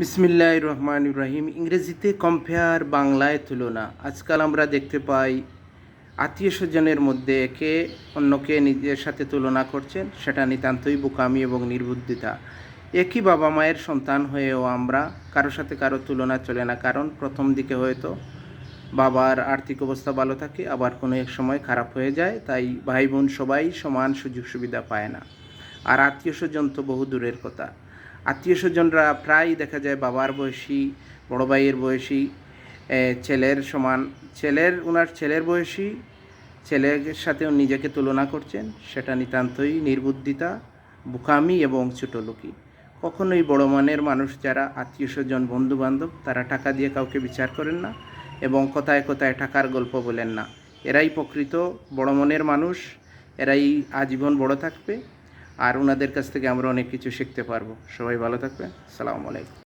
বিসমিল্লাহ রহমান ইব্রাহিম ইংরেজিতে কম্পেয়ার বাংলায় তুলনা। আজকাল আমরা দেখতে পাই, আত্মীয় স্বজনের মধ্যে একে অন্যকে নিজের সাথে তুলনা করছেন, সেটা নিতান্তই বোকামি এবং নির্বুদ্ধিতা। একই বাবা মায়ের সন্তান হয়েও আমরা কারও সাথে কারও তুলনা চলে না, কারণ প্রথম দিকে হয়তো বাবার আর্থিক অবস্থা ভালো থাকে, আবার কোনো এক সময় খারাপ হয়ে যায়, তাই ভাই বোন সবাই সমান সুযোগ সুবিধা পায় না। আর আত্মীয় স্বজন তো বহু দূরের কথা। আত্মীয় স্বজনরা প্রায় দেখা যায় বাবার বয়সী, বড় ভাইয়ের বয়সী ছেলের সমান, ছেলের ওনার ছেলের বয়সী, ছেলের সাথেও নিজেকে তুলনা করছেন, সেটা নিতান্তই নির্বুদ্ধিতা, বুকামি এবং ছোটলোকি কখনোই বড় মানের মানুষ যারা আত্মীয় স্বজন বন্ধু বান্ধব তারা টাকা দিয়ে কাউকে বিচার করেন না এবং কথায় কথায় টাকার গল্প বলেন না। এরাই প্রকৃত বড় মনের মানুষ, এরাই আজীবন বড় থাকবে। আর ওনাদের কাছ থেকে আমরা অনেক কিছু শিখতে পারব। সবাই ভালো থাকবেন। সালামু আলাইকুম।